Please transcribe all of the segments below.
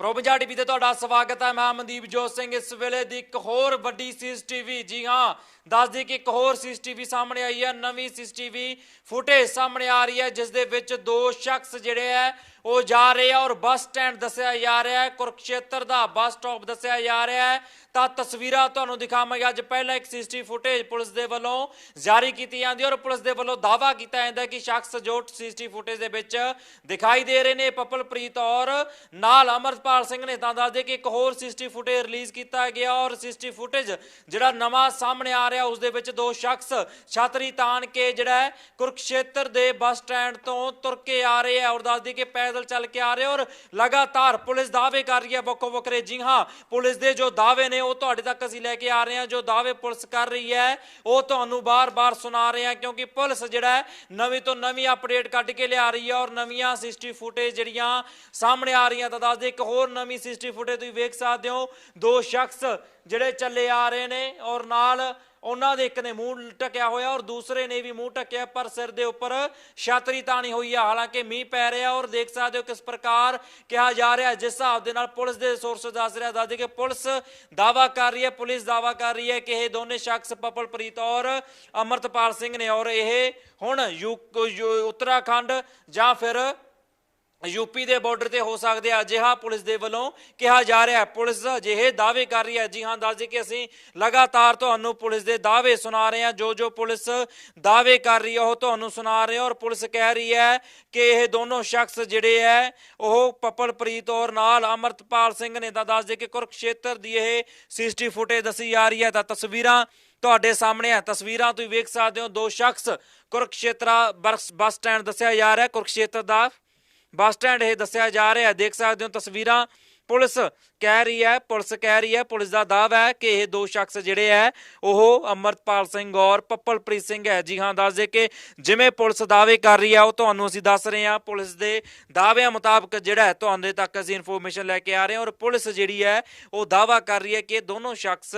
ਪ੍ਰੋਪੰਜਾ TV ਤੇ ਤੁਹਾਡਾ ਸਵਾਗਤ ਹੈ। ਮੈਂ ਮਨਦੀਪ ਜੋਤ ਸਿੰਘ। ਇਸ ਵੇਲੇ ਦੀ ਇੱਕ ਹੋਰ ਵੱਡੀ ਸੀਸੀਟੀਵੀ, ਜੀ ਹਾਂ, ਦੱਸਦੀ ਕਿ ਇੱਕ ਹੋਰ ਸੀਸੀਟੀਵੀ ਸਾਹਮਣੇ ਆਈ ਹੈ। ਨਵੀਂ ਸੀਸੀਟੀਵੀ ਫੁਟੇਜ ਸਾਹਮਣੇ ਆ ਰਹੀ ਹੈ, ਜਿਸ ਦੇ ਵਿੱਚ ਦੋ ਸ਼ਖਸ ਜਿਹੜੇ ਹੈ, ਉਹ ਜਾ ਰਹੇ ਆ ਔਰ ਬੱਸ ਸਟੈਂਡ ਦੱਸਿਆ ਜਾ ਰਿਹਾ ਹੈ। ਕੁਰਕਸ਼ੇਤਰ ਦਾ ਬੱਸ ਸਟਾਪ ਦੱਸਿਆ ਜਾ ਰਿਹਾ ਹੈ। ਤਾਂ ਤਸਵੀਰਾਂ ਤੁਹਾਨੂੰ ਦਿਖਾਵਾਂਗੇ। ਅੱਜ ਪਹਿਲਾਂ ਇੱਕ ਸੀਸੀਟੀਵੀ ਫੁਟੇਜ ਪੁਲਿਸ ਦੇ ਵੱਲੋਂ ਜਾਰੀ ਕੀਤੀ ਜਾਂਦੀ ਹੈ ਔਰ ਪੁਲਿਸ ਦੇ ਵੱਲੋਂ ਦਾਵਾ ਕੀਤਾ ਜਾਂਦਾ ਕਿ ਸ਼ਖਸ ਜੋ ਸੀਸੀਟੀਵੀ ਫੁਟੇਜ ਦੇ ਵਿੱਚ ਦਿਖਾਈ ਦੇ ਰਹੇ ਨੇ ਪਪਲਪ੍ਰੀਤ ਔਰ ਨਾਲ ਅਮਰਪਾਲ ਸਿੰਘ ਨੇ ਤਾਂ ਦੱਸਦੇ ਕਿ ਇੱਕ ਹੋਰ ਸੀਸੀਟੀਵੀ ਫੁਟੇਜ ਰਿਲੀਜ਼ ਕੀਤਾ ਗਿਆ ਔਰ ਸੀਸੀਟੀਵੀ ਫੁਟੇਜ ਜਿਹੜਾ ਨਵਾਂ ਸਾਹਮਣੇ ਆ ਰਿਹਾ ਉਸ ਦੇ ਵਿੱਚ ਦੋ ਸ਼ਖਸ ਛਾਤਰੀ ਤਾਨ ਕੇ ਜਿਹੜਾ ਕੁਰਕਸ਼ੇਤਰ ਦੇ ਬੱਸ ਸਟੈਂਡ ਤੋਂ ਤੁਰ ਕੇ ਆ ਰਹੇ ਆ ਔਰ ਦੱਸਦੀ ਕਿ ਪੈਦਲ ਚੱਲ ਕੇ ਆ ਰਹੇ ਔਰ ਲਗਾਤਾਰ ਪੁਲਿਸ ਦਾਅਵੇ ਕਰ ਰਹੀ ਹੈ। ਵੱਖੋ ਵੱਖਰੇ ਜੀ ਹਾਂ, ਪੁਲਿਸ ਦੇ ਜੋ ਦਾਅਵੇ ਨੇ ਉਹ ਤੁਹਾਡੇ ਤੱਕ ਅਸੀਂ ਲੈ ਕੇ ਆ ਰਹੇ ਹਾਂ, ਜੋ ਦਾਅਵੇ ਪੁਲਿਸ ਕਰ ਰਹੀ ਹੈ, ਉਹ ਤੁਹਾਨੂੰ ਬਾਰ-ਬਾਰ ਸੁਣਾ ਰਹੇ ਹਾਂ, ਕਿਉਂਕਿ ਪੁਲਿਸ ਜਿਹੜਾ ਨਵੀਂ ਤੋਂ ਨਵੀਂ ਅਪਡੇਟ ਕੱਢ ਕੇ ਲਿਆ ਰਹੀ ਹੈ ਔਰ ਨਵੀਆਂ ਸਿਸਟੀ ਫੁਟੇਜ ਜਿਹੜੀਆਂ ਸਾਹਮਣੇ ਆ ਰਹੀਆਂ, ਤਾਂ ਦੱਸਦੇ ਇੱਕ ਹੋਰ ਨਵੀਂ ਸਿਸਟੀ ਫੁਟੇਜ ਤੁਸੀਂ ਵੇਖ ਸਕਦੇ ਹੋ, ਦੋ ਸ਼ਖਸ ਜਿਹੜੇ ਚੱਲੇ ਆ ਰਹੇ ਨੇ ਔਰ ਨਾਲ ਉਹਨਾਂ ਦੇ ਇੱਕ ਨੇ ਮੂੰਹ ਟਕਿਆ ਹੋਇਆ ਔਰ ਦੂਸਰੇ ਨੇ ਵੀ ਮੂੰਹ ਟਕਿਆ ਪਰ ਸਿਰ ਦੇ ਉੱਪਰ ਛਾਤਰੀ ਤਾਣੀ ਹੋਈ ਆ। ਹਾਲਾਂਕਿ ਮੀਂਹ ਪੈ ਰਿਹਾ ਔਰ ਦੇਖ ਸਕਦੇ ਹੋ ਕਿਸ ਪ੍ਰਕਾਰ ਕਿਹਾ ਜਾ ਰਿਹਾ ਜਿਸ ਹਿਸਾਬ ਦੇ ਨਾਲ ਪੁਲਿਸ ਦੇ ਸੋਰਸ ਦੱਸ ਰਿਹਾ, ਦੱਸਦੇ ਕਿ ਪੁਲਿਸ ਦਾਵਾ ਕਰ ਰਹੀ ਹੈ, ਪੁਲਿਸ ਦਾਵਾ ਕਰ ਰਹੀ ਹੈ ਕਿ ਇਹ ਦੋਨੇ ਸ਼ਖਸ ਪਪਲਪ੍ਰੀਤ ਔਰ ਅਮਰਤਪਾਲ ਸਿੰਘ ਨੇ ਔਰ ਇਹ ਹੁਣ ਯੂ- ਉੱਤਰਾਖੰਡ ਜਾਂ ਫਿਰ ਯੂਪੀ ਦੇ ਬਾਰਡਰ ਤੇ ਹੋ ਸਕਦੇ ਆ। ਅਜਿਹਾ ਪੁਲਿਸ ਦੇ ਵੱਲੋਂ ਕਿਹਾ ਜਾ ਰਿਹਾ ਹੈ। ਪੁਲਿਸ ਅਜਿਹੇ ਦਾਅਵੇ ਕਰ ਰਹੀ ਹੈ। ਜੀ ਹਾਂ, ਦੱਸ ਦਈਏ ਕਿ ਅਸੀਂ ਲਗਾਤਾਰ ਤੁਹਾਨੂੰ ਪੁਲਿਸ ਦੇ ਦਾਅਵੇ ਸੁਣਾ ਰਹੇ ਹਾਂ। ਜੋ ਜੋ ਪੁਲਿਸ ਦਾਅਵੇ ਕਰ ਰਹੀ ਹੈ, ਉਹ ਤੁਹਾਨੂੰ ਸੁਣਾ ਰਹੇ ਹਾਂ। ਔਰ ਪੁਲਿਸ ਕਹਿ ਰਹੀ ਹੈ ਕਿ ਇਹ ਦੋਨੋਂ ਸ਼ਖਸ ਜਿਹੜੇ ਹੈ, ਉਹ ਪਪਲਪ੍ਰੀਤ ਔਰ ਨਾਲ ਅਮਰਤਪਾਲ ਸਿੰਘ ਨੇ। ਤਾਂ ਦੱਸ ਦੇ ਕਿ ਕੁਰਕਸ਼ੇਤਰ ਦੀ ਇਹ ਸੀਸੀਟੀ ਫੁਟੇਜ ਦੱਸੀ ਜਾ ਰਹੀ ਹੈ। ਤਾਂ ਤਸਵੀਰਾਂ ਤੁਹਾਡੇ ਸਾਹਮਣੇ ਆ ਤਸਵੀਰਾਂ ਤੁਸੀਂ ਵੇਖ ਸਕਦੇ ਹੋ। ਦੋ ਸ਼ਖਸ ਕੁਰਕਸ਼ੇਤਰਾ ਬੱਸ ਬੱਸ ਸਟੈਂਡ ਦੱਸਿਆ ਜਾ ਰਿਹਾ ਕੁਰਕਸ਼ੇਤਰ ਦਾ ਬੱਸ ਸਟੈਂਡ ਇਹ ਦੱਸਿਆ ਜਾ ਰਿਹਾ ਦੇਖ ਸਕਦੇ ਹੋ ਤਸਵੀਰਾਂ। ਪੁਲਿਸ ਕਹਿ ਰਹੀ ਹੈ, ਪੁਲਿਸ ਕਹਿ ਰਹੀ ਹੈ, ਪੁਲਿਸ ਦਾ ਦਾਅਵਾ ਹੈ ਕਿ ਇਹ ਦੋ ਸ਼ਖਸ ਜਿਹੜੇ ਹੈ, ਉਹ ਅਮਰਤਪਾਲ ਸਿੰਘ ਔਰ ਪੱਪਲਪ੍ਰੀਤ ਸਿੰਘ ਹੈ। ਜੀ ਹਾਂ, ਦੱਸ ਦੇ ਕਿ ਜਿਵੇਂ ਪੁਲਿਸ ਦਾਅਵੇ ਕਰ ਰਹੀ ਹੈ, ਉਹ ਤੁਹਾਨੂੰ ਅਸੀਂ ਦੱਸ ਰਹੇ ਹਾਂ, ਪੁਲਿਸ ਦੇ ਦਾਅਵਿਆਂ ਮੁਤਾਬਕ ਜਿਹੜਾ ਹੈ ਤੁਹਾਡੇ ਤੱਕ ਅਸੀਂ ਇਨਫੋਰਮੇਸ਼ਨ ਲੈ ਕੇ ਆ ਰਹੇ ਹਾਂ ਔਰ ਪੁਲਿਸ ਜਿਹੜੀ ਹੈ, ਉਹ ਦਾਅਵਾ ਕਰ ਰਹੀ ਹੈ ਕਿ ਦੋਨੋਂ ਸ਼ਖਸ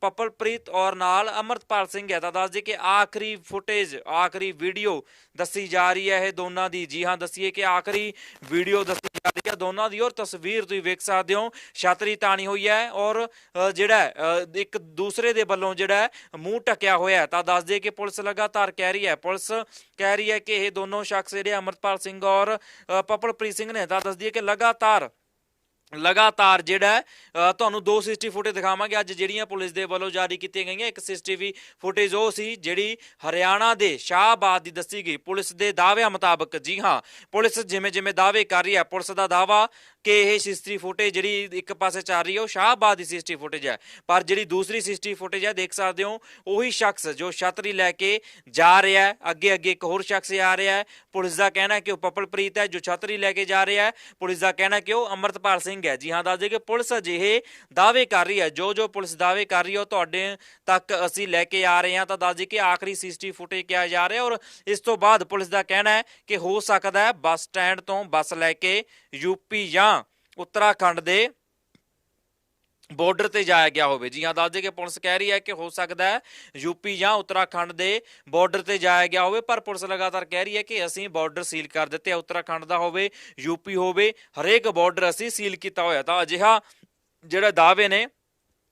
ਪੱਪਲਪ੍ਰੀਤ ਔਰ ਨਾਲ ਅਮਰਤਪਾਲ ਸਿੰਘ ਹੈ। ਤਾਂ ਦੱਸ ਦੇ ਕਿ ਆਖਰੀ ਫੁਟੇਜ ਆਖਰੀ ਵੀਡੀਓ ਦੱਸੀ ਜਾ ਰਹੀ ਹੈ ਇਹ ਦੋਨਾਂ ਦੀ। ਜੀ ਹਾਂ, ਦੱਸੀਏ ਕਿ ਆਖਰੀ ਵੀਡੀਓ ਦੱਸੀ ਜਾ ਹੈ ਦੋਨਾਂ ਦੀ ਔਰ ਤਸਵੀਰ ਤੁਸੀਂ ਵੇਖ ਸਕਦੇ ਹੋ, ਛਾਤਰੀ ਤਾਣੀ ਹੋਈ ਹੈ ਔਰ ਜਿਹੜਾ ਇੱਕ ਦੂਸਰੇ ਦੇ ਵੱਲੋਂ ਜਿਹੜਾ ਮੂੰਹ ਟਕਿਆ ਹੋਇਆ ਹੈ। ਤਾਂ ਦੱਸ ਦਈਏ ਕਿ ਪੁਲਿਸ ਲਗਾਤਾਰ ਕਹਿ ਰਹੀ ਹੈ, ਪੁਲਿਸ ਕਹਿ ਰਹੀ ਹੈ ਕਿ ਇਹ ਦੋਨੋਂ ਸ਼ਖਸ ਜਿਹੜੇ ਅਮਰਪਾਲ ਸਿੰਘ ਔਰ ਪਪਲਪ੍ਰੀਤ ਸਿੰਘ ਨੇ, ਤਾਂ ਦੱਸ ਦਈਏ ਕਿ ਲਗਾਤਾਰ ਲਗਾਤਾਰ ਜਿਹੜਾ ਹੈ, ਅ, ਤੁਹਾਨੂੰ ਦੋ ਸੀਸੀਟੀਵੀ ਫੁਟੇਜ ਦਿਖਾਵਾਂਗੇ। ਅੱਜ ਜਿਹੜੀਆਂ ਪੁਲਿਸ ਦੇ ਵੱਲੋਂ ਜਾਰੀ ਕੀਤੀਆਂ ਗਈਆਂ ਇੱਕ ਸੀਸੀਟੀਵੀ ਫੁਟੇਜ ਉਹ ਸੀ ਜਿਹੜੀ ਹਰਿਆਣਾ ਦੇ ਸ਼ਾਹਬਾਦ ਦੀ ਦੱਸੀ ਗਈ। ਪੁਲਿਸ ਦੇ ਦਾਅਵਿਆਂ ਮੁਤਾਬਕ ਜੀ ਹਾਂ ਪੁਲਿਸ ਜਿਵੇਂ ਜਿਵੇਂ ਦਾਅਵੇ ਕਰ ਰਹੀ ਹੈ ਪੁਲਿਸ ਦਾ ਦਾਅਵਾ ਕਿ ਇਹ ਸੀਸੀਟੀਵੀ ਫੁਟੇਜ ਜਿਹੜੀ ਇੱਕ ਪਾਸੇ ਚੱਲ ਰਹੀ ਹੈ, ਉਹ ਸ਼ਾਹਬਾਦ ਦੀ ਸੀਸੀਟੀਵੀ ਫੁਟੇਜ ਹੈ। ਪਰ ਜਿਹੜੀ ਦੂਸਰੀ ਸੀਸੀਟੀਵੀ ਫੁਟੇਜ ਹੈ, ਦੇਖ ਸਕਦੇ ਹੋ, ਉਹੀ ਸ਼ਖਸ ਜੋ ਛਤਰੀ ਲੈ ਕੇ ਜਾ ਰਿਹਾ ਹੈ। ਅੱਗੇ ਅੱਗੇ ਇੱਕ ਹੋਰ ਸ਼ਖਸ ਆ ਰਿਹਾ ਹੈ। ਪੁਲਿਸ ਦਾ ਕਹਿਣਾ ਹੈ ਕਿ ਉਹ ਪਪਲਪ੍ਰੀਤ ਹੈ, ਜੋ ਛਤਰੀ ਲੈ ਕੇ ਜਾ ਰਿਹਾ ਹੈ। ਪੁਲਿਸ ਦਾ ਕਹਿਣਾ ਕਿ ਉਹ ਅਮਰਤਪਾਲ ਸਿੰਘ ਹੈ। ਜੀ ਹਾਂ, ਦੱਸ ਦੇ ਕਿ ਪੁਲਿਸ ਅਜਿਹੇ ਦਾਅਵੇ ਕਰ ਰਹੀ ਹੈ। ਜੋ ਜੋ ਪੁਲਿਸ ਦਾਅਵੇ ਕਰ ਰਹੀ ਹੈ, ਉਹ ਤੁਹਾਡੇ ਤੱਕ ਅਸੀਂ ਲੈ ਕੇ ਆ ਰਹੇ ਹਾਂ। ਤਾਂ ਦੱਸ ਦੇ ਕਿ ਆਖਰੀ ਸੀਸੀਟੀਵੀ ਫੁਟੇਜ ਕਿਹਾ ਜਾ ਰਿਹਾ ਔਰ ਇਸ ਤੋਂ ਬਾਅਦ ਪੁਲਿਸ ਦਾ ਕਹਿਣਾ ਹੈ ਕਿ ਹੋ ਸਕਦਾ ਹੈ ਬੱਸ ਸਟੈਂਡ ਤੋਂ ਬੱਸ ਲੈ ਕੇ ਯੂਪੀ ਜਾਂ ਉੱਤਰਾਖੰਡ ਦੇ ਬਾਰਡਰ ਤੇ ਜਾਇਆ ਗਿਆ ਹੋਵੇ। ਜੀ ਹਾਂ, ਦੱਸ ਦੇ ਕਿ ਪੁਲਿਸ ਕਹਿ ਰਹੀ ਹੈ ਕਿ ਹੋ ਸਕਦਾ ਹੈ ਯੂਪੀ ਜਾਂ ਉੱਤਰਾਖੰਡ ਦੇ ਬਾਰਡਰ ਤੇ ਜਾਇਆ ਗਿਆ ਹੋਵੇ, ਪਰ ਪੁਲਿਸ ਲਗਾਤਾਰ ਕਹਿ ਰਹੀ ਹੈ ਕਿ ਅਸੀਂ ਬਾਰਡਰ ਸੀਲ ਕਰ ਦਿੱਤੇ ਉੱਤਰਾਖੰਡ ਦਾ ਹੋਵੇ, ਯੂਪੀ ਹੋਵੇ, ਹਰੇਕ ਬਾਰਡਰ ਅਸੀਂ ਸੀਲ ਕੀਤਾ ਹੋਇਆ। ਤਾਂ ਅਜਿਹਾ ਜਿਹੜਾ ਦਾਅਵੇ ਨੇ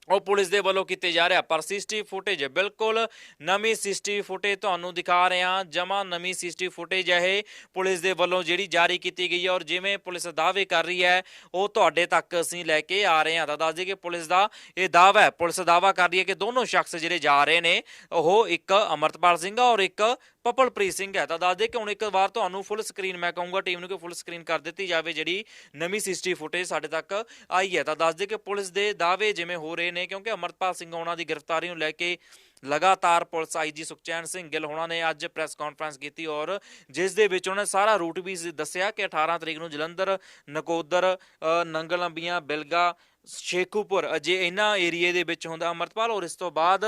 ਉਹ ਪੁਲਿਸ ਦੇ ਵੱਲੋਂ ਕੀਤੇ ਜਾ ਰਿਹਾ ਪਰ ਸੀਸੀਟੀਵੀ ਫੁਟੇਜ ਬਿਲਕੁਲ ਨਵੀਂ ਸੀਸੀਟੀਵੀ ਫੁਟੇਜ ਤੁਹਾਨੂੰ ਦਿਖਾ ਰਹੇ ਹਾਂ ਜਮਾ ਨਵੀਂ ਸੀਸੀਟੀਵੀ ਫੁਟੇਜ ਹੈ ਇਹ। ਪੁਲਿਸ ਦੇ ਵੱਲੋਂ ਜਿਹੜੀ ਜਾਰੀ ਕੀਤੀ ਗਈ ਹੈ ਔਰ ਜਿਵੇਂ ਪੁਲਿਸ ਦਾਅਵੇ ਕਰ ਰਹੀ ਹੈ, ਉਹ ਤੁਹਾਡੇ ਤੱਕ ਅਸੀਂ ਲੈ ਕੇ ਆ ਰਹੇ ਹਾਂ ਤਾਂ ਦੱਸ ਦਈਏ ਕਿ ਪੁਲਿਸ ਦਾ ਇਹ ਦਾਅਵਾ ਹੈ, ਪੁਲਿਸ ਦਾਅਵਾ ਕਰ ਰਹੀ ਹੈ ਕਿ ਦੋਨੋਂ ਸ਼ਖਸ ਜਿਹੜੇ ਜਾ ਰਹੇ ਨੇ, ਉਹ ਇੱਕ ਅਮਰਤਪਾਲ ਸਿੰਘ ਔਰ ਇੱਕ ਪਪਲਪ੍ਰੀਤ ਸਿੰਘ ਹੈ। ਤਾਂ ਦੱਸ ਦੇ ਕਿ ਹੁਣ ਇੱਕ ਵਾਰ ਤੁਹਾਨੂੰ ਫੁੱਲ ਸਕਰੀਨ ਮੈਂ ਕਹੂੰਗਾ ਟੀਮ ਨੂੰ ਕਿ ਫੁੱਲ ਸਕਰੀਨ ਕਰ ਦਿੱਤੀ ਜਾਵੇ ਜਿਹੜੀ ਨਵੀਂ ਸੀਸੀਟੀਵੀ ਫੁਟੇਜ ਸਾਡੇ ਤੱਕ ਆਈ ਹੈ। ਤਾਂ ਦੱਸ ਦੇ ਕਿ ਪੁਲਿਸ ਦੇ ਦਾਅਵੇ ਜਿਵੇਂ ਹੋ ਰਹੇ ਨੇ ਕਿਉਂਕਿ ਅਮਰਤਪਾਲ ਸਿੰਘ ਉਹਨਾਂ ਦੀ ਗ੍ਰਿਫਤਾਰੀ ਨੂੰ ਲੈ ਕੇ ਲਗਾਤਾਰ ਪੁਲਿਸ ਆਈਜੀ ਸੁਖਚੈਨ ਸਿੰਘ ਗਿੱਲ ਹੋਣਾ ਨੇ ਅੱਜ ਪ੍ਰੈਸ ਕਾਨਫਰੰਸ ਕੀਤੀ ਔਰ ਜਿਸ ਦੇ ਵਿੱਚ ਉਹਨਾਂ ਨੇ ਸਾਰਾ ਰੂਟ ਵੀ ਦੱਸਿਆ ਕਿ 18 ਤਰੀਕ ਨੂੰ ਜਲੰਧਰ ਨਕੋਦਰ ਅ, ਨੰਗਲ ਅੰਬੀਆਂ ਬਿਲਗਾ ਸ਼ੇਖੂਪੁਰ ਅਜੇ ਇਹਨਾਂ ਏਰੀਏ ਦੇ ਵਿੱਚ ਹੁੰਦਾ ਅਮਰਤਪਾਲ ਔਰ ਇਸ ਤੋਂ ਬਾਅਦ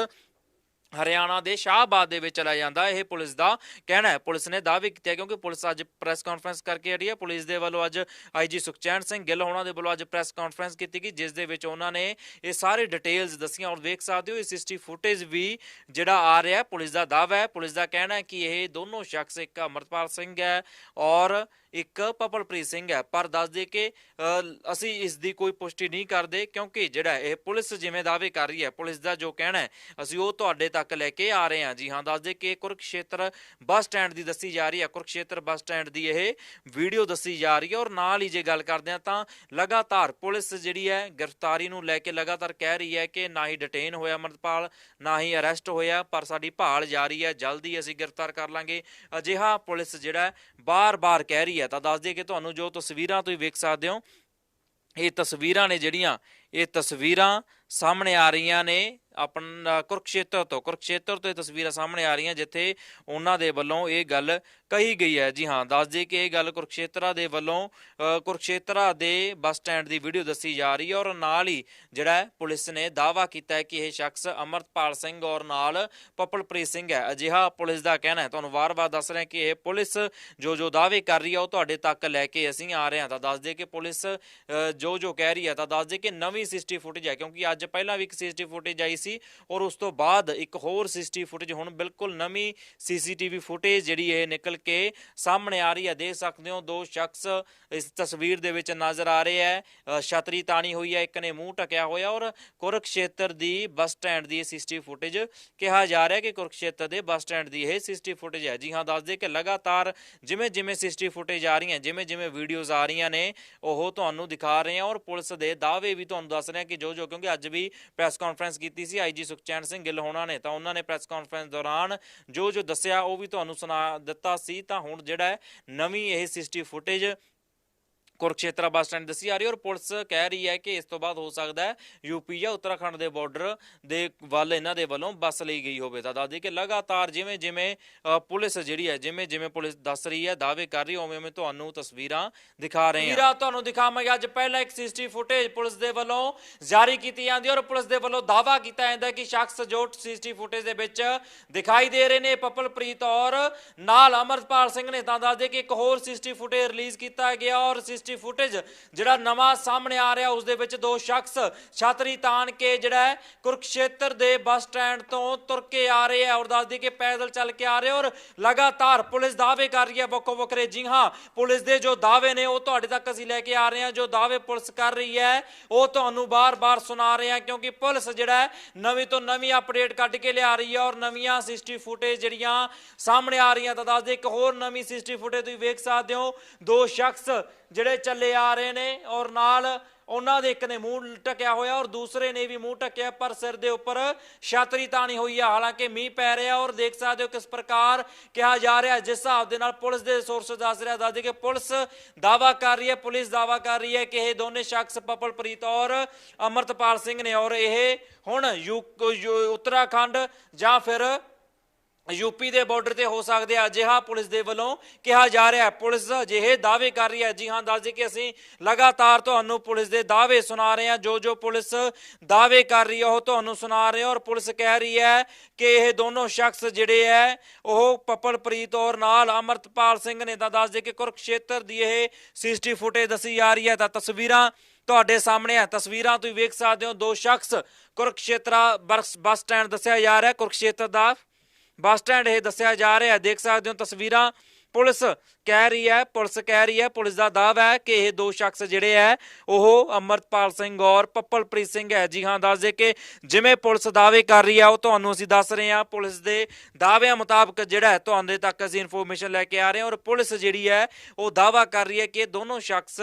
ਹਰਿਆਣਾ ਦੇ ਸ਼ਾਹਬਾਦ ਦੇ ਵਿੱਚ ਚਲਾ ਜਾਂਦਾ। ਇਹ ਪੁਲਿਸ ਦਾ ਕਹਿਣਾ ਹੈ। ਪੁਲਿਸ ਨੇ ਦਾਅਵੇ ਕੀਤਾ ਕਿਉਂਕਿ ਪੁਲਿਸ ਅੱਜ ਪ੍ਰੈਸ ਕਾਨਫਰੰਸ ਕਰਕੇ ਹਟੀ ਹੈ। ਪੁਲਿਸ ਦੇ ਵੱਲੋਂ ਅੱਜ ਆਈਜੀ ਸੁਖਚੈਨ ਸਿੰਘ ਗਿੱਲ ਹੋਣਾ ਦੇ ਵੱਲੋਂ ਅੱਜ ਪ੍ਰੈਸ ਕਾਨਫਰੰਸ ਕੀਤੀ ਗਈ, ਜਿਸ ਦੇ ਵਿੱਚ ਉਹਨਾਂ ਨੇ ਇਹ ਸਾਰੇ ਡਿਟੇਲਸ ਦੱਸੀਆਂ ਔਰ ਵੇਖ ਸਕਦੇ ਹੋ, ਇਹ ਸਿਸਟੀ ਫੁਟੇਜ ਵੀ ਜਿਹੜਾ ਆ ਰਿਹਾ ਹੈ, ਪੁਲਿਸ ਦਾ ਦਾਅਵਾ ਹੈ। ਪੁਲਿਸ ਦਾ ਕਹਿਣਾ ਹੈ ਕਿ ਇਹ ਦੋਨੋਂ ਸ਼ਖਸ, ਇੱਕ ਅਮਰਪਾਲ ਸਿੰਘ ਹੈ ਔਰ ਇੱਕ ਪਪਲਪ੍ਰੀਤ ਸਿੰਘ ਹੈ। ਪਰ ਦੱਸ ਦੇ ਕਿ ਅਸੀਂ ਇਸ ਦੀ ਕੋਈ ਪੁਸ਼ਟੀ ਨਹੀਂ ਕਰਦੇ ਕਿਉਂਕਿ ਜਿਹੜਾ ਇਹ ਪੁਲਿਸ ਜਿਵੇਂ ਦਾਅਵੇ ਕਰ ਰਹੀ ਹੈ, ਪੁਲਿਸ ਦਾ ਜੋ ਕਹਿਣਾ ਹੈ, ਅਸੀਂ ਉਹ ਤੁਹਾਡੇ ਤੱਕ ਲੈ ਕੇ ਆ ਰਹੇ ਹਾਂ। ਜੀ ਹਾਂ, ਦੱਸ ਦੇ ਕਿ ਕੁਰਕਸ਼ੇਤਰ ਬੱਸ ਸਟੈਂਡ ਦੀ ਦੱਸੀ ਜਾ ਰਹੀ ਹੈ। ਕੁਰਕਸ਼ੇਤਰ ਬੱਸ ਸਟੈਂਡ ਦੀ ਇਹ ਵੀਡੀਓ ਦੱਸੀ ਜਾ ਰਹੀ ਹੈ ਔਰ ਨਾਲ ਹੀ ਜੇ ਗੱਲ ਕਰਦੇ ਹਾਂ ਤਾਂ ਲਗਾਤਾਰ ਪੁਲਿਸ ਜਿਹੜੀ ਹੈ ਗ੍ਰਿਫਤਾਰੀ ਨੂੰ ਲੈ ਕੇ ਲਗਾਤਾਰ ਕਹਿ ਰਹੀ ਹੈ ਕਿ ਨਾ ਹੀ ਡਿਟੇਨ ਹੋਇਆ ਅਮਰਪਾਲ ਨਾ ਹੀ ਅਰੈਸਟ ਹੋਇਆ, ਪਰ ਸਾਡੀ ਭਾਲ ਜਾਰੀ ਹੈ। ਜਲਦੀ ਅਸੀਂ ਗ੍ਰਿਫਤਾਰ ਕਰ ਲਾਂਗੇ। ਅਜਿਹਾ ਪੁਲਿਸ ਜਿਹੜਾ ਹੈ ਬਾਰ-ਬਾਰ ਕਹਿ ਰਹੀ ਹੈ। ਤਾਂ ਦੱਸ ਦਈਏ ਕਿ ਤੁਹਾਨੂੰ ਜੋ ਤਸਵੀਰਾਂ ਤੁਸੀਂ ਵੇਖ ਸਕਦੇ ਹੋ, ਇਹ ਤਸਵੀਰਾਂ ਨੇ ਜਿਹੜੀਆਂ, ਇਹ ਤਸਵੀਰਾਂ ਸਾਹਮਣੇ ਆ ਰਹੀਆਂ ਨੇ। ਆਪਣਾ ਕੁਰਕਸ਼ੇਤਰ ਤੋਂ ਕੁਰਕਸ਼ੇਤਰ ਤੋਂ ਇਹ ਤਸਵੀਰਾਂ ਸਾਹਮਣੇ ਆ ਰਹੀਆਂ ਜਿੱਥੇ ਉਹਨਾਂ ਦੇ ਵੱਲੋਂ ਇਹ ਗੱਲ ਕਹੀ ਗਈ ਹੈ। ਜੀ ਹਾਂ, ਦੱਸ ਦਈਏ ਕਿ ਇਹ ਗੱਲ ਕੁਰਕਸ਼ੇਤਰਾ ਦੇ ਵੱਲੋਂ ਕੁਰਕਸ਼ੇਤਰਾ ਦੇ ਬੱਸ ਸਟੈਂਡ ਦੀ ਵੀਡੀਓ ਦੱਸੀ ਜਾ ਰਹੀ ਹੈ ਔਰ ਨਾਲ ਹੀ ਜਿਹੜਾ ਪੁਲਿਸ ਨੇ ਦਾਅਵਾ ਕੀਤਾ ਹੈ ਕਿ ਇਹ ਸ਼ਖਸ ਅਮਰਤਪਾਲ ਸਿੰਘ ਔਰ ਨਾਲ ਪਪਲਪ੍ਰੀਤ ਸਿੰਘ ਹੈ। ਅਜਿਹਾ ਪੁਲਿਸ ਦਾ ਕਹਿਣਾ ਹੈ। ਤੁਹਾਨੂੰ ਵਾਰ-ਵਾਰ ਦੱਸ ਰਹੇ ਕਿ ਇਹ ਪੁਲਿਸ ਜੋ ਜੋ ਦਾਅਵੇ ਕਰ ਰਹੀ ਹੈ ਉਹ ਤੁਹਾਡੇ ਤੱਕ ਲੈ ਕੇ ਅਸੀਂ ਆ ਰਹੇ ਹਾਂ। ਤਾਂ ਦੱਸ ਦਈਏ ਕਿ ਪੁਲਿਸ ਜੋ ਜੋ ਕਹਿ ਰਹੀ ਹੈ ਤਾਂ ਦੱਸ ਦਈਏ ਕਿ ਨਵੀਂ ਸੀਸੀਟੀਵੀ ਫੁਟੇਜ ਹੈ ਕਿਉਂਕਿ ਅੱਜ ਪਹਿਲਾਂ ਵੀ ਇੱਕ ਸੀਸੀਟੀਵੀ ਫੁਟੇਜ ਆਈ ਸੀ ਔਰ ਉਸ ਤੋਂ ਬਾਅਦ ਇੱਕ ਹੋਰ ਸੀਸੀਟੀਵੀ ਫੁਟੇਜ, ਹੁਣ ਬਿਲਕੁਲ ਨਵੀਂ ਸੀਸੀਟੀਵੀ ਫੁਟੇਜ ਜਿਹੜੀ ਇਹ ਨਿਕਲ ਕੇ ਸਾਹਮਣੇ ਆ ਰਹੀ ਹੈ। ਦੇਖ ਸਕਦੇ ਹੋ, ਦੋ ਸ਼ਖਸ ਇਸ ਤਸਵੀਰ ਦੇ ਵਿੱਚ ਨਜ਼ਰ ਆ ਰਹੇ ਹੈ। ਛਤਰੀ ਤਾਣੀ ਹੋਈ ਹੈ, ਇੱਕ ਨੇ ਮੂੰਹ ਟਕਿਆ ਹੋਇਆ ਔਰ ਕੁਰਕਸ਼ੇਤਰ ਦੀ ਬੱਸ ਸਟੈਂਡ ਦੀ ਇਹ ਸੀਸੀਟੀਵੀ ਫੁਟੇਜ ਕਿਹਾ ਜਾ ਰਿਹਾ ਕਿ ਕੁਰਕਸ਼ੇਤਰ ਦੇ ਬੱਸ ਸਟੈਂਡ ਦੀ ਇਹ ਸੀਸੀਟੀਵੀ ਫੁਟੇਜ ਹੈ। ਜੀ ਹਾਂ, ਦੱਸ ਦੇ ਕਿ ਲਗਾਤਾਰ ਜਿਵੇਂ ਜਿਵੇਂ ਸੀਸੀਟੀਵੀ ਫੁਟੇਜ ਆ ਰਹੀਆਂ ਜਿਵੇਂ ਜਿਵੇਂ ਵੀਡੀਓਜ਼ ਆ ਰਹੀਆਂ ਨੇ, ਉਹ ਤੁਹਾਨੂੰ ਦਿਖਾ ਰਹੇ ਹਾਂ ਔਰ ਪੁਲਿਸ ਦੇ ਦਾਅਵੇ ਵੀ ਤੁਹਾਨੂੰ ਦੱਸ ਰਹੇ ਹਾਂ ਕਿ ਜੋ ਜੋ ਕਿਉਂਕਿ ਅੱਜ ਵੀ ਪ੍ਰੈਸ ਕਾਨਫਰੰਸ ਕੀਤੀ ਸੀ ਆਈਜੀ ਸੁਖਚੈਨ ਸਿੰਘ ਗਿੱਲ ਹੋਣਾ ਨੇ, ਤਾਂ ਉਹਨਾਂ ਨੇ ਪ੍ਰੈਸ ਕਾਨਫਰੰਸ ਦੌਰਾਨ ਜੋ ਜੋ ਦੱਸਿਆ ਉਹ ਵੀ ਤੁਹਾਨੂੰ ਸੁਣਾ ਦਿੱਤਾ ਸੀ, ਤਾਂ ਹੁਣ ਜਿਹੜਾ ਹੈ ਨਵੀਂ ਇਹ CCTV footage Kurukshetra bus stand ਦੱਸੀ ਆ ਰਹੀ ਹੈ ਔਰ ਪੁਲਿਸ ਕਹਿ ਰਹੀ ਹੈ ਕਿ ਇਸ ਤੋਂ ਬਾਅਦ ਹੋ ਸਕਦਾ ਹੈ ਯੂਪੀ ਜਾਂ ਉੱਤਰਾਖੰਡ ਦੇ ਬਾਰਡਰ ਦੇ ਵੱਲ ਇਹਨਾਂ ਦੇ ਵੱਲੋਂ ਬੱਸ ਲਈ ਗਈ ਹੋਵੇ। ਤਾਂ ਦੱਸਦੀ ਕਿ ਲਗਾਤਾਰ ਜਿਵੇਂ ਜਿਵੇਂ ਪੁਲਿਸ ਜਿਹੜੀ ਹੈ, ਜਿਵੇਂ ਜਿਵੇਂ ਪੁਲਿਸ ਦੱਸ ਰਹੀ ਹੈ, ਦਾਅਵੇ ਕਰ ਰਹੀ ਉਵੇਂ ਉਵੇਂ ਤੁਹਾਨੂੰ ਤਸਵੀਰਾਂ ਦਿਖਾ ਰਹੇ ਹਾਂ। ਤਸਵੀਰਾਂ ਤੁਹਾਨੂੰ ਦਿਖਾਵਾਂਗੇ। ਅੱਜ ਪਹਿਲਾਂ ਇੱਕ ਸੀਸੀਟੀਵੀ ਫੁਟੇਜ ਪੁਲਿਸ ਦੇ ਵੱਲੋਂ ਜਾਰੀ ਕੀਤੀ ਜਾਂਦੀ ਹੈ ਔਰ ਪੁਲਿਸ ਦੇ ਵੱਲੋਂ ਦਾਅਵਾ ਕੀਤਾ ਜਾਂਦਾ ਹੈ ਕਿ ਸ਼ਖਸ ਜੋ ਸੀਸੀਟੀਵੀ ਫੁਟੇਜ ਦੇ ਵਿੱਚ ਦਿਖਾਈ ਦੇ ਰਹੇ ਨੇ, ਪਪਲਪ੍ਰੀਤ ਔਰ ਨਾਲ ਅਮਰਪਾਲ ਸਿੰਘ ਨੇ। ਤਾਂ ਦੱਸਦੇ ਕਿ ਇੱਕ ਹੋਰ ਸੀਸੀਟੀਵੀ ਫੁਟੇਜ ਰਿਲੀਜ਼ ਕੀਤਾ ਗਿਆ ਔਰ ਸੀਸੀਟੀਵੀ ਫੁਟੇਜ ਜਿਹੜਾ ਨਵਾਂ ਸਾਹਮਣੇ ਆ ਰਿਹਾ ਉਸ ਦੇ ਵਿੱਚ ਦੋ ਸ਼ਖਸ, ਛਾਤਰੀ ਤਾਣ ਕੇ ਜਿਹੜਾ ਹੈ ਕੁਰਕਸ਼ੇਤਰ ਦੇ ਬੱਸ ਸਟੈਂਡ ਤੋਂ ਤੁਰ ਕੇ ਆ ਰਹੇ ਆ ਔਰ ਦੱਸਦੀ ਕਿ ਪੈਦਲ ਚੱਲ ਕੇ ਆ ਰਹੇ ਔਰ ਲਗਾਤਾਰ ਪੁਲਿਸ ਦਾਅਵੇ ਕਰ ਰਹੀ ਹੈ ਵੱਖੋ ਵੱਖਰੇ। ਜੀ ਹਾਂ, ਪੁਲਿਸ ਦੇ ਜੋ ਦਾਅਵੇ ਨੇ, ਉਹ ਤੁਹਾਡੇ ਤੱਕ ਅਸੀਂ ਲੈ ਕੇ ਆ ਰਹੇ ਹਾਂ। ਜੋ ਦਾਅਵੇ ਪੁਲਿਸ ਕਰ ਰਹੀ ਹੈ, ਉਹ ਤੁਹਾਨੂੰ ਬਾਰ-ਬਾਰ ਸੁਣਾ ਰਹੇ ਹਾਂ ਕਿਉਂਕਿ ਪੁਲਿਸ ਜਿਹੜਾ ਨਵੀਂ ਤੋਂ ਨਵੀਂ ਅਪਡੇਟ ਕੱਢ ਕੇ ਲਿਆ ਰਹੀ ਹੈ ਔਰ ਨਵੀਆਂ ਸੀਸੀਟੀਵੀ ਫੁਟੇਜ ਜਿਹੜੀਆਂ ਸਾਹਮਣੇ ਆ ਰਹੀਆਂ ਤਾਂ ਦੱਸਦੇ ਇੱਕ ਹੋਰ ਨਵੀਂ ਸੀਸੀਟੀਵੀ ਫੁਟੇਜ ਤੁਸੀਂ ਵੇਖ ਸਕਦੇ ਹੋ। ਦੋ ਸ਼ਖਸ ਜਿਹੜੇ ਚੱਲੇ ਆ ਰਹੇ ਨੇ ਔਰ ਨਾਲ ਉਹਨਾਂ ਦੇ ਇੱਕ ਨੇ ਮੂੰਹ ਟਕਿਆ ਹੋਇਆ ਔਰ ਦੂਸਰੇ ਨੇ ਵੀ ਮੂੰਹ ਟਕਿਆ ਪਰ ਸਿਰ ਦੇ ਉੱਪਰ ਛਾਤਰੀ ਤਾਣੀ ਹੋਈ ਆ। ਹਾਲਾਂਕਿ ਮੀਂਹ ਪੈ ਰਿਹਾ ਔਰ ਦੇਖ ਸਕਦੇ ਹੋ ਕਿਸ ਪ੍ਰਕਾਰ ਕਿਹਾ ਜਾ ਰਿਹਾ ਜਿਸ ਹਿਸਾਬ ਦੇ ਨਾਲ ਪੁਲਿਸ ਦੇ ਸੋਰਸ ਦੱਸ ਰਿਹਾ, ਦੱਸਦੇ ਕਿ ਪੁਲਿਸ ਦਾਵਾ ਕਰ ਰਹੀ ਹੈ, ਪੁਲਿਸ ਦਾਵਾ ਕਰ ਰਹੀ ਹੈ ਕਿ ਇਹ ਦੋਨੇ ਸ਼ਖਸ ਪਪਲਪ੍ਰੀਤ ਔਰ ਅਮਰਤਪਾਲ ਸਿੰਘ ਨੇ ਔਰ ਇਹ ਹੁਣ ਯੂ ਯੂ- ਉੱਤਰਾਖੰਡ ਜਾਂ ਫਿਰ ਯੂਪੀ ਦੇ ਬਾਰਡਰ ਤੇ ਹੋ ਸਕਦੇ ਆ। ਅਜਿਹਾ ਪੁਲਿਸ ਦੇ ਵੱਲੋਂ ਕਿਹਾ ਜਾ ਰਿਹਾ ਹੈ। ਪੁਲਿਸ ਅਜਿਹੇ ਦਾਅਵੇ ਕਰ ਰਹੀ ਹੈ। ਜੀ ਹਾਂ, ਦੱਸ ਦਈਏ ਕਿ ਅਸੀਂ ਲਗਾਤਾਰ ਤੁਹਾਨੂੰ ਪੁਲਿਸ ਦੇ ਦਾਅਵੇ ਸੁਣਾ ਰਹੇ ਹਾਂ। ਜੋ ਜੋ ਪੁਲਿਸ ਦਾਅਵੇ ਕਰ ਰਹੀ ਹੈ, ਉਹ ਤੁਹਾਨੂੰ ਸੁਣਾ ਰਹੇ ਹਾਂ। ਔਰ ਪੁਲਿਸ ਕਹਿ ਰਹੀ ਹੈ ਕਿ ਇਹ ਦੋਨੋਂ ਸ਼ਖਸ ਜਿਹੜੇ ਹੈ, ਉਹ ਪਪਲਪ੍ਰੀਤ ਔਰ ਨਾਲ ਅਮਰਤਪਾਲ ਸਿੰਘ ਨੇ। ਤਾਂ ਦੱਸ ਦਈਏ ਕਿ ਕੁਰਕਸ਼ੇਤਰ ਦੀ ਇਹ ਸੀਸੀਟੀਵੀ ਫੁਟੇਜ ਦੱਸੀ ਜਾ ਰਹੀ ਹੈ। ਤਾਂ ਤਸਵੀਰਾਂ ਤੁਹਾਡੇ ਸਾਹਮਣੇ ਆ ਤਸਵੀਰਾਂ ਤੁਸੀਂ ਵੇਖ ਸਕਦੇ ਹੋ। ਦੋ ਸ਼ਖਸ ਕੁਰਕਸ਼ੇਤਰਾ ਬੱਸ ਬੱਸ ਸਟੈਂਡ ਦੱਸਿਆ ਜਾ ਰਿਹਾ ਕੁਰਕਸ਼ੇਤਰ ਦਾ ਬੱਸ ਸਟੈਂਡ ਇਹ ਦੱਸਿਆ ਜਾ ਰਿਹਾ ਦੇਖ ਸਕਦੇ ਹੋ ਤਸਵੀਰਾਂ। ਪੁਲਿਸ ਕਹਿ ਰਹੀ ਹੈ, ਪੁਲਿਸ ਕਹਿ ਰਹੀ ਹੈ, ਪੁਲਿਸ ਦਾ ਦਾਅਵਾ ਹੈ ਕਿ ਇਹ ਦੋ ਸ਼ਖਸ ਜਿਹੜੇ ਹੈ, ਉਹ ਅਮਰਤਪਾਲ ਸਿੰਘ ਔਰ ਪੱਪਲਪ੍ਰੀਤ ਸਿੰਘ ਹੈ। ਜੀ ਹਾਂ, ਦੱਸ ਦੇ ਕਿ ਜਿਵੇਂ ਪੁਲਿਸ ਦਾਅਵੇ ਕਰ ਰਹੀ ਹੈ, ਉਹ ਤੁਹਾਨੂੰ ਅਸੀਂ ਦੱਸ ਰਹੇ ਹਾਂ। ਪੁਲਿਸ ਦੇ ਦਾਅਵਿਆਂ ਮੁਤਾਬਕ ਜਿਹੜਾ ਹੈ ਤੁਹਾਡੇ ਤੱਕ ਅਸੀਂ ਇਨਫੋਰਮੇਸ਼ਨ ਲੈ ਕੇ ਆ ਰਹੇ ਹਾਂ ਔਰ ਪੁਲਿਸ ਜਿਹੜੀ ਹੈ, ਉਹ ਦਾਅਵਾ ਕਰ ਰਹੀ ਹੈ ਕਿ ਦੋਨੋਂ ਸ਼ਖਸ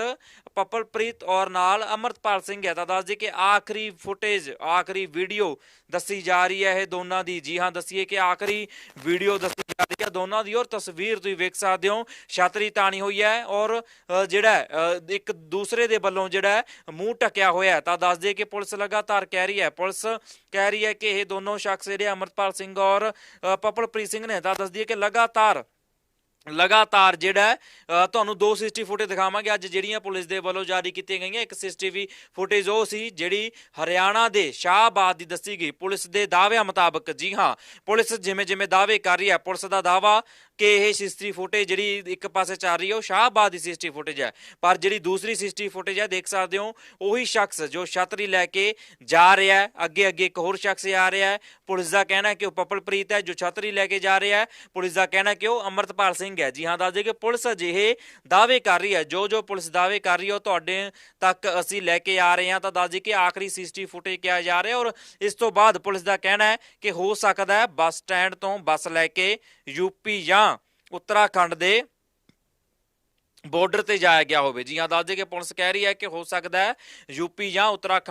ਪੱਪਲਪ੍ਰੀਤ ਔਰ ਨਾਲ ਅਮਰਤਪਾਲ ਸਿੰਘ ਹੈ। ਤਾਂ ਦੱਸ ਦੇ ਕਿ ਆਖਰੀ ਫੁਟੇਜ ਆਖਰੀ ਵੀਡੀਓ ਦੱਸੀ ਜਾ ਰਹੀ ਹੈ ਇਹ ਦੋਨਾਂ ਦੀ। ਜੀ ਹਾਂ, ਦੱਸੀਏ ਕਿ ਆਖਰੀ ਵੀਡੀਓ ਦੱਸੀ ਜਾ ਰਹੀ ਹੈ ਦੋਨਾਂ ਦੀ ਔਰ ਤਸਵੀਰ ਤੁਸੀਂ ਵੇਖ ਸਕਦੇ ਹੋ। ਛਾਤਰੀ ਤਾਣੀ ਹੋਈ ਹੈ ਔਰ ਜਿਹੜਾ ਇੱਕ ਦੂਸਰੇ ਦੇ ਵੱਲੋਂ ਜਿਹੜਾ ਮੂੰਹ ਟਕਿਆ ਹੋਇਆ ਤਾਂ ਦੱਸ ਦਈਏ ਕਿ ਪੁਲਿਸ ਲਗਾਤਾਰ ਕਹਿ ਰਹੀ ਹੈ, ਪੁਲਿਸ ਕਹਿ ਰਹੀ ਹੈ ਕਿ ਇਹ ਦੋਨੋਂ ਸ਼ਖਸ ਜਿਹੜੇ ਅਮਰਤਪਾਲ ਸਿੰਘ ਔਰ ਪਪਲਪ੍ਰੀਤ ਸਿੰਘ ਨੇ ਤਾਂ ਦੱਸ ਦਈਏ ਕਿ ਲਗਾਤਾਰ ਲਗਾਤਾਰ ਜਿਹੜਾ ਹੈ, ਅ, ਤੁਹਾਨੂੰ ਦੋ ਸੀਸੀਟੀਵੀ ਫੁਟੇਜ ਦਿਖਾਵਾਂਗੇ। ਅੱਜ ਜਿਹੜੀਆਂ ਪੁਲਿਸ ਦੇ ਵੱਲੋਂ ਜਾਰੀ ਕੀਤੀਆਂ ਗਈਆਂ ਇੱਕ ਸੀਸੀਟੀਵੀ ਫੁਟੇਜ ਉਹ ਸੀ ਜਿਹੜੀ ਹਰਿਆਣਾ ਦੇ ਸ਼ਾਹਬਾਦ ਦੀ ਦੱਸੀ ਗਈ। ਪੁਲਿਸ ਦੇ ਦਾਅਵਿਆਂ ਮੁਤਾਬਕ ਜੀ ਹਾਂ ਪੁਲਿਸ ਜਿਵੇਂ ਜਿਵੇਂ ਦਾਅਵੇ ਕਰ ਰਹੀ ਹੈ ਪੁਲਿਸ ਦਾ ਦਾਅਵਾ ਕਿ ਇਹ ਸੀਸੀਟੀਵੀ ਫੁਟੇਜ ਜਿਹੜੀ ਇੱਕ ਪਾਸੇ ਚੱਲ ਰਹੀ ਹੈ ਉਹ ਸ਼ਾਹਬਾਦ ਦੀ ਸੀਸੀਟੀਵੀ ਫੁਟੇਜ ਹੈ। ਪਰ ਜਿਹੜੀ ਦੂਸਰੀ ਸੀਸੀਟੀਵੀ ਫੁਟੇਜ ਹੈ ਦੇਖ ਸਕਦੇ ਹੋ ਉਹੀ ਸ਼ਖਸ ਜੋ ਛਤਰੀ ਲੈ ਕੇ ਜਾ ਰਿਹਾ ਹੈ ਅੱਗੇ ਅੱਗੇ ਇੱਕ ਹੋਰ ਸ਼ਖਸ ਆ ਰਿਹਾ ਹੈ। ਪੁਲਿਸ ਦਾ ਕਹਿਣਾ ਹੈ ਕਿ ਉਹ ਪਪਲਪ੍ਰੀਤ ਹੈ ਜੋ ਛਤਰੀ ਲੈ ਕੇ ਜਾ ਰਿਹਾ ਹੈ। ਪੁਲਿਸ ਦਾ ਕਹਿਣਾ ਹੈ ਕਿ ਉਹ ਅਮਰਤਪਾਲ ਸਿੰਘ ਹੈ। ਜੀ ਹਾਂ, ਦੱਸ ਦਈਏ ਕਿ ਪੁਲਿਸ ਅਜਿਹੇ ਦਾਅਵੇ ਕਰ ਰਹੀ ਹੈ। ਜੋ ਜੋ ਪੁਲਿਸ ਦਾਅਵੇ ਕਰ ਰਹੀ ਹੈ, ਉਹ ਤੁਹਾਡੇ ਤੱਕ ਅਸੀਂ ਲੈ ਕੇ ਆ ਰਹੇ ਹਾਂ। ਤਾਂ ਦੱਸ ਦਈਏ ਕਿ ਆਖਰੀ ਸੀਸੀਟੀਵੀ ਫੁਟੇਜ ਕਿਹਾ ਜਾ ਰਿਹਾ ਔਰ ਇਸ ਤੋਂ ਬਾਅਦ ਪੁਲਿਸ ਦਾ ਕਹਿਣਾ ਹੈ ਕਿ ਹੋ ਸਕਦਾ ਹੈ ਬੱਸ ਸਟੈਂਡ ਤੋਂ ਬੱਸ ਲੈ ਕੇ ਯੂਪੀ ਜਾਂ ਉੱਤਰਾਖੰਡ ਦੇ ਬਾਰਡਰ ਤੇ ਜਾਇਆ ਗਿਆ ਹੋਵੇ। ਜੀ ਹਾਂ, ਦੱਸ ਦੇ ਕਿ ਪੁਲਿਸ ਕਹਿ ਰਹੀ ਹੈ ਕਿ ਹੋ ਸਕਦਾ ਹੈ ਯੂਪੀ ਜਾਂ ਉੱਤਰਾਖੰਡ